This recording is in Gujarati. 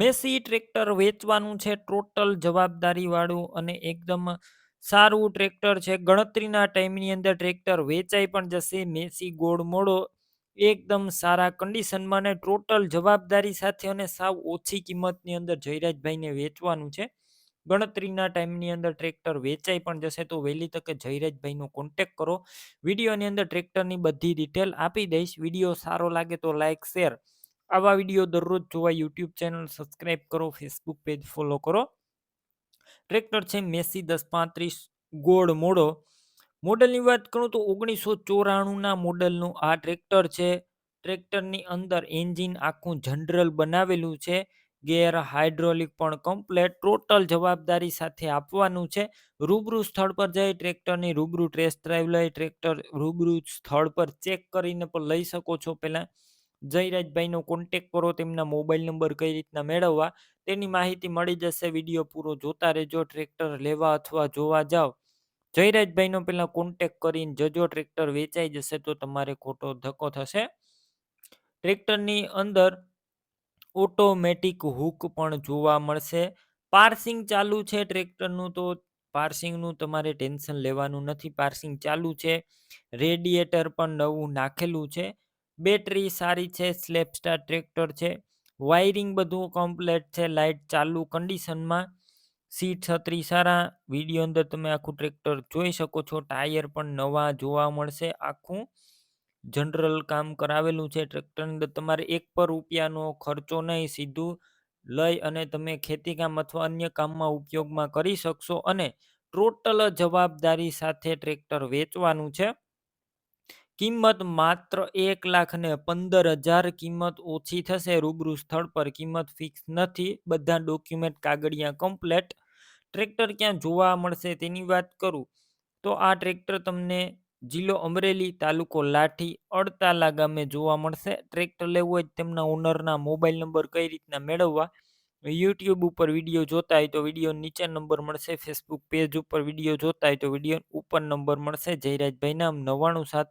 મેસી ટ્રેક્ટર વેચવાનું છે ટોટલ જવાબદારીવાળું અને એકદમ સારું ટ્રેક્ટર છે. ગણતરીના ટાઈમની અંદર ટ્રેક્ટર વેચાઈ પણ જશે. મેસી ગોળ મોડો, એકદમ સારા કન્ડિશનમાં અને ટોટલ જવાબદારી સાથે અને સાવ ઓછી કિંમતની અંદર જયરાજભાઈને વેચવાનું છે. ગણતરીના ટાઈમની અંદર ટ્રેક્ટર વેચાઈ પણ જશે તો વહેલી તકે જયરાજભાઈનો કોન્ટેક કરો. વિડીયોની અંદર ટ્રેક્ટરની બધી ડિટેલ આપી દઈશ. વીડિયો સારો લાગે તો લાઇક શેર આવા વીડિયો દરરોજ જોવા યુટ્યુબ ચેનલ સબસ્ક્રાઈબ કરો, ફેસબુક પેજ ફોલો કરો. ટ્રેક્ટર છે મેસી દસ પાંત્રીસ ગોળ મોડો. મોડલની વાત કરું તો ઓગણીસો ચોરાણુંના મોડલનું આ ટ્રેક્ટર છે. ટ્રેક્ટરની અંદર એન્જિન આખું જનરલ બનાવેલું છે. ગેર હાઇડ્રોલિક પણ કમ્પ્લેટ, ટોટલ જવાબદારી સાથે આપવાનું છે. રૂબરૂ સ્થળ પર જઈ ટ્રેક્ટરની રૂબરૂ ટ્રેસ ડ્રાઈવ લઈ ટ્રેક્ટર રૂબરૂ સ્થળ પર ચેક કરીને પણ લઈ શકો છો પહેલાં. જયરાજભાઈનો કોન્ટેક કરો, તેમના મોબાઈલ નંબર કઈ રીતના મેળવવા, તેની માહિતી મળી જશે. વીડિયો પૂરો જોતા રહેજો. ટ્રેક્ટર લેવા અથવા જોવા જાઓ. જયરાજભાઈનો પહેલાં કોન્ટેક કરીને જજો. ટ્રેક્ટર વેચાઈ જશે તો તમારે ખોટો ધક્કો થશે. ટ્રેક્ટરની અંદર ઓટોમેટિક હુક પણ જોવા મળશે. પાર્સિંગ ચાલુ છે ટ્રેક્ટરનું તો પાર્સિંગનું તમારે ટેન્શન લેવાનું નથી. પાર્સિંગ ચાલુ છે. રેડિએટર પણ નવું નાખેલું છે. બેટરી સારી છે સ્લેપ સ્ટાર ટ્રેક્ટર છે, વાયરિંગ બધું કમ્પ્લેટ છે લાઇટ ચાલુ કન્ડિશનમાં સીટ છત્રી સારા વીડિયો અંદર તમે આખું ટ્રેક્ટર જોઈ શકો છો, ટાયર પણ નવા જોવા મળશે, આખું જનરલ કામ કરાવેલું છે ટ્રેક્ટર અંદર, તમારે એક પર રૂપિયાનો ખર્ચો નહીં, સીધું લઈ અને તમે ખેતીકામ અથવા અન્ય કામમાં ઉપયોગમાં કરી શકશો અને ટોટલ જવાબદારી સાથે ટ્રેક્ટર વેચવાનું છે. કિંમત માત્ર એક લાખ ને પંદર હજાર કિંમત ઓછી થશે. રૂબરૂ સ્થળ પર કિંમત ફિક્સ નથી. બધા ડોક્યુમેન્ટ કાગળિયા કમ્પ્લેટ ટ્રેક્ટર ક્યાં જોવા મળશે તેની વાત કરું? તો આ ટ્રેક્ટર તમને જિલ્લો અમરેલી તાલુકો લાઠી અડતાલા ગામે જોવા મળશે. ટ્રેક્ટર લેવું હોય તેમના ઓનરના મોબાઈલ નંબર કઈ રીતના મેળવવા? યુટ્યુબ ઉપર વીડિયો જોતા હોય તો વીડિયો નીચે નંબર મળશે. ફેસબુક પેજ ઉપર વીડિયો જોતા હોય તો વીડિયો ઉપર નંબર મળશે. જયરાજભાઈ નામ નવ્વાણું સાત